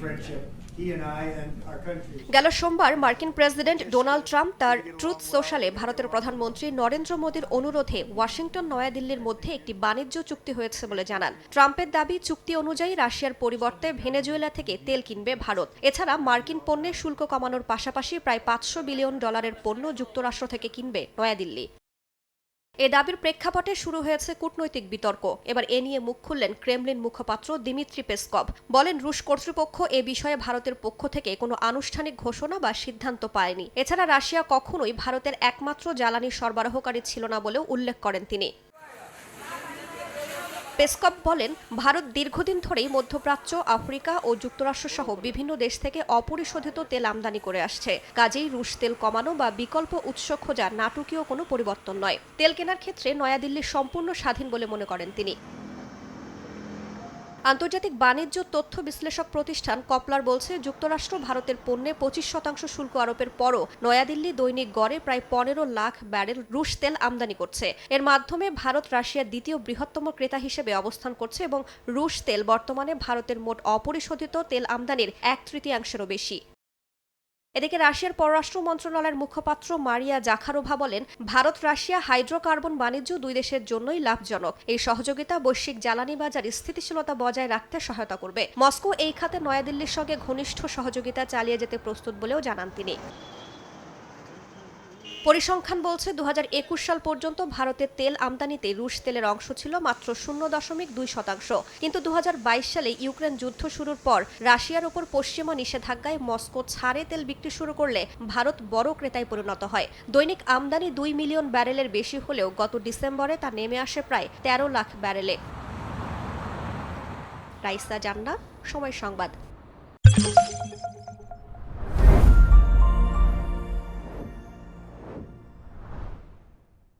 friendship. গেল সোমবার মার্কিন প্রেসিডেন্ট ডোনাল্ড ট্রাম্প তার ট্রুথ সোশ্যালে ভারতের প্রধানমন্ত্রী নরেন্দ্র মোদীর অনুরোধে ওয়াশিংটন, নয়াদিল্লির মধ্যে একটি বাণিজ্য চুক্তি হয়েছে বলে জানান। ট্রাম্পের দাবি, চুক্তি অনুযায়ী রাশিয়ার পরিবর্তে ভেনেজুয়েলা থেকে তেল কিনবে ভারত। এছাড়া মার্কিন পণ্যের শুল্ক কমানোর পাশাপাশি প্রায় পাঁচশো বিলিয়ন ডলারের পণ্য যুক্তরাষ্ট্র থেকে কিনবে নয়াদিল্লি। এ দাবির প্রেক্ষাপটে শুরু হয়েছে কূটনৈতিক বিতর্ক। এবার এ নিয়ে মুখ খুললেন ক্রেমলিন মুখপাত্র দিমিত্রি পেসকভ। বলেন, রুশ কর্তৃপক্ষ এ বিষয়ে ভারতের পক্ষ থেকে কোনো আনুষ্ঠানিক ঘোষণা বা সিদ্ধান্ত পায়নি। এছাড়া রাশিয়া কখনোই ভারতের একমাত্র জ্বালানি সরবরাহকারী ছিল না বলেও উল্লেখ করেন তিনি। পেসকপ বলেন, ভারত দীর্ঘদিন ধরেই মধ্যপ্রাচ্য, আফ্রিকা ও যুক্তরাষ্ট্র সহ বিভিন্ন দেশ থেকে অপরিশোধিত তেল আমদানি করে আসছে। কাজেই রুশ তেল কমানো বা বিকল্প উৎস খোঁজা নাটকীয় কোনো পরিবর্তন নয়। তেল কেনার ক্ষেত্রে নয়াদিল্লি সম্পূর্ণ স্বাধীন বলে মনে করেন তিনি। আন্তর্জাতিক বাণিজ্য তথ্য বিশ্লেষক প্রতিষ্ঠান কপলার বলছে, যুক্তরাষ্ট্র ভারতের পণ্যে পঁচিশ শতাংশ শুল্ক আরোপের পরও নয়াদিল্লি দৈনিক গড়ে প্রায় পনেরো লাখ ব্যারেল রুশ তেল আমদানি করছে। এর মাধ্যমে ভারত রাশিয়ার দ্বিতীয় বৃহত্তম ক্রেতা হিসেবে অবস্থান করছে এবং রুশ তেল বর্তমানে ভারতের মোট অপরিশোধিত তেল আমদানির এক তৃতীয়াংশেরও বেশি। এদিকে রাশিয়ার পররাষ্ট্র মন্ত্রণালয়ের মুখপাত্র মারিয়া জাখারোভা বলেন, ভারত, রাশিয়া হাইড্রোকার্বন বাণিজ্য দুই দেশের জন্যই লাভজনক। এই সহযোগিতা বৈশ্বিক জ্বালানি বাজার স্থিতিশীলতা বজায় রাখতে সহায়তা করবে। মস্কো এই খাতে নয়াদিল্লির সঙ্গে ঘনিষ্ঠ সহযোগিতা চালিয়ে যেতে প্রস্তুত বলেও জানান তিনি। পরিসংখ্যান বলছে দু হাজার একুশ সাল পর্যন্ত ভারতের তেল আমদানিতে রুশ তেলের অংশ ছিল মাত্র শূন্য দশমিক দুই শতাংশ। কিন্তু দু হাজার বাইশ সালে ইউক্রেন যুদ্ধ শুরুর পর রাশিয়ার ওপর পশ্চিমা নিষেধাজ্ঞায় মস্কো ছাড়ে তেল বিক্রি শুরু করলে ভারত বড় ক্রেতায় পরিণত হয়। দৈনিক আমদানি দুই মিলিয়ন ব্যারেলের বেশি হলেও গত ডিসেম্বরে তা নেমে আসে প্রায় তেরো লাখ ব্যারেলে। রাইসা জান্না সময় সংবাদ।